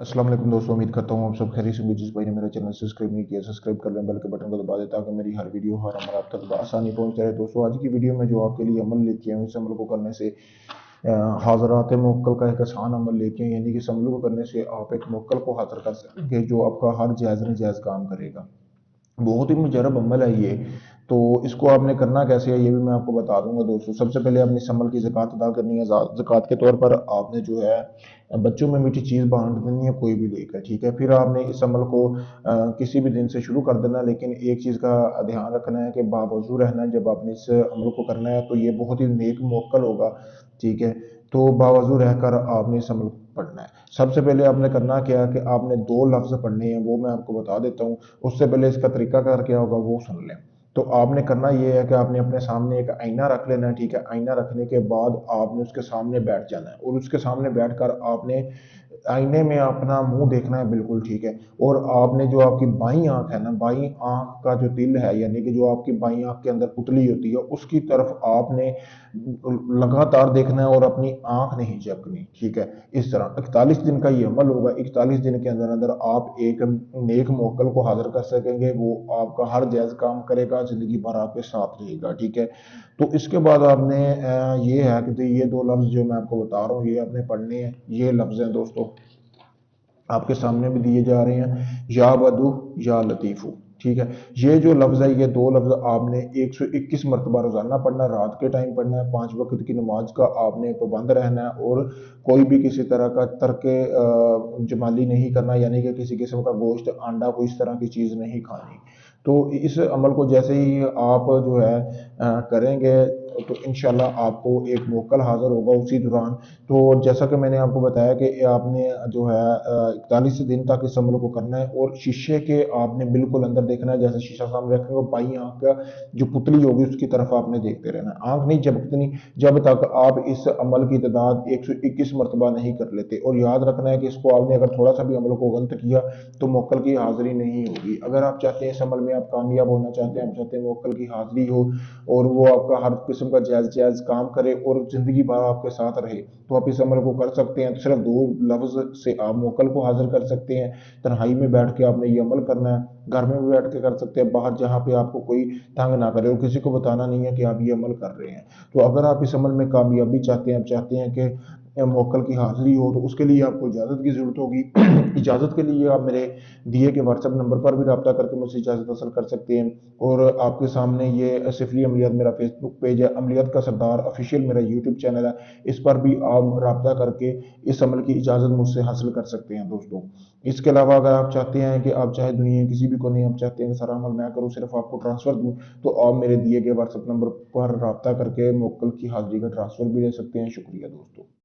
السلام علیکم دوستو، امید کرتا ہوں آپ سب خیری سے بھی جس بھائی نے میرا چینل سبسکرائب نہیں کیا سبسکرائب کر لیں بیل کے بٹن کو دبا دیں تاکہ میری ہر ویڈیو ہر عمل آپ تک آسانی پہنچتا رہے۔ دوستو، آج کی ویڈیو میں جو آپ کے لیے عمل لے کے ہوں اس عمل کو کرنے سے حاضرات موکل کا ایک آسان عمل لے کے یعنی کہ اس عمل کو کرنے سے آپ ایک موکل کو حاضر کر سکیں گے جو آپ کا ہر جائز نجائز کام کرے گا۔ بہت ہی مجرب عمل ہے یہ۔ تو اس کو آپ نے کرنا کیسے ہے یہ بھی میں آپ کو بتا دوں گا دوستو۔ سب سے پہلے آپ نے اس عمل کی زکاة ادا کرنی ہے۔ زکاة کے طور پر آپ نے جو ہے، بچوں میں میٹھی چیز بانٹ دینی ہے کوئی بھی لے کر، ٹھیک ہے؟ پھر آپ نے اس عمل کو کسی بھی دن سے شروع کر دینا، لیکن ایک چیز کا دھیان رکھنا ہے کہ باوضو رہنا ہے۔ جب آپ نے اس عمل کو کرنا ہے تو یہ بہت ہی نیک موقع ہوگا، ٹھیک ہے؟ تو باوضو رہ کر آپ نے اس عمل کو پڑھنا ہے۔ سب سے پہلے آپ نے کرنا کیا کہ آپ نے دو لفظ پڑھنے ہیں، وہ میں آپ کو بتا دیتا ہوں۔ اس سے پہلے اس کا طریقہ کار کیا ہوگا وہ سن لیں۔ تو آپ نے کرنا یہ ہے کہ آپ نے اپنے سامنے ایک آئینہ رکھ لینا ہے، ٹھیک ہے؟ آئینہ رکھنے کے بعد آپ نے اس کے سامنے بیٹھ جانا ہے۔ اور اس کے سامنے بیٹھ کر آپ نے آئینے میں اپنا منہ دیکھنا ہے، بالکل ٹھیک ہے۔ اور آپ نے جو آپ کی بائیں آنکھ ہے نا، بائیں آنکھ کا جو دل ہے یعنی کہ جو آپ کی بائیں آنکھ کے اندر پتلی ہوتی ہے، اس کی طرف آپ نے لگاتار دیکھنا ہے اور اپنی آنکھ نہیں چپکنی ٹھیک ہے۔ اس طرح اکتالیس دن کا یہ عمل ہوگا۔ اکتالیس دن کے اندر اندر آپ ایک نیک موکل کو حاضر کر سکیں گے۔ وہ آپ کا ہر جائز کام کرے گا، زندگی بھر آپ کے ساتھ رہے گا، ٹھیک ہے۔ تو اس کے بعد آپ نے یہ ہے کہ یہ دو لفظ جو میں آپ کو بتا رہا ہوں، یہ آپ نے پڑھنے ہیں، یہ لفظ ہیں دوستو، آپ کے سامنے بھی دیے جا رہے ہیں، یا بدو یا لطیفو، ٹھیک ہے؟ یہ جو لفظ ہے، یہ دو لفظ آپ نے ایک سو اکیس مرتبہ روزانہ پڑھنا ہے رات کے ٹائم پڑھنا ہے، پانچ وقت کی نماز کا آپ نے پابند رہنا ہے، اور کوئی بھی کسی طرح کا ترک جمالی نہیں کرنا یعنی کہ کسی قسم کا گوشت، آنڈا، کوئی اس طرح کی چیز نہیں کھانی۔ تو اس عمل کو جیسے ہی آپ جو ہے کریں گے تو انشاءاللہ آپ کو ایک موکل حاضر ہوگا اسی دوران۔ تو جیسا کہ میں نے آپ کو بتایا کہ آپ نے جو ہے اکتالیس دن تک اس عمل کو کرنا ہے اور شیشے کے آپ نے بالکل اندر دیکھنا ہے، جیسے شیشہ سامنے رکھیں گے بائی آنکھ کا جو پتلی ہوگی اس کی طرف آپ نے دیکھتے رہنا ہے۔ آنکھ نہیں جب اتنی جب تک آپ اس عمل کی تعداد ایک سو اکیس مرتبہ نہیں کر لیتے۔ اور یاد رکھنا ہے کہ اس کو آپ نے اگر تھوڑا سا بھی عمل کو غلط کیا تو موکل کی حاضری نہیں ہوگی۔ اگر آپ چاہتے ہیں اس عمل میں میں آپ کامیاب ہونا چاہتے ہیں آپ چاہتے ہیں وہ عقل کی حاضری ہو اور وہ آپ کا ہر قسم کا جائز جائز کام کرے اور زندگی بھر آپ کے ساتھ رہے۔ تو آپ اس عمل کو کر سکتے ہیں، تو صرف دو لفظ سے آپ موکل کو حاضر کر سکتے ہیں۔ تنہائی میں بیٹھ کے آپ نے یہ عمل کرنا ہے، گھر میں بھی بیٹھ کے کر سکتے ہیں، باہر جہاں پہ آپ کو کوئی تنگ نہ کرے اور کسی کو بتانا نہیں ہے کہ آپ یہ عمل کر رہے ہیں۔ تو اگر آپ اس عمل میں کامیابی چاہتے ہیں آپ چاہتے ہیں کہ یا موکل کی حاضری ہو تو اس کے لیے آپ کو اجازت کی ضرورت ہوگی۔ اجازت کے لیے آپ میرے دیے کے ورس اپ نمبر پر بھی رابطہ کر کے مجھ سے اجازت حاصل کر سکتے ہیں۔ اور آپ کے سامنے یہ سفلی عملیات میرا فیس بک پیج ہے۔ عملیات کا سردار آفیشیل میرا یوٹیوب چینل ہے۔ اس پر بھی آپ رابطہ کر کے اس عمل کی اجازت مجھ سے حاصل کر سکتے ہیں دوستوں اس کے علاوہ اگر آپ چاہتے ہیں کہ آپ چاہے دنیا کسی بھی کونے آپ چاہتے ہیں کہ سارا عمل میں کروں، صرف آپ کو ٹرانسفر دوں، تو آپ میرے دیے کے واٹس ایپ نمبر پر رابطہ کر کے موکل کی حاضری کا ٹرانسفر بھی لے سکتے ہیں۔ شکریہ دوستوں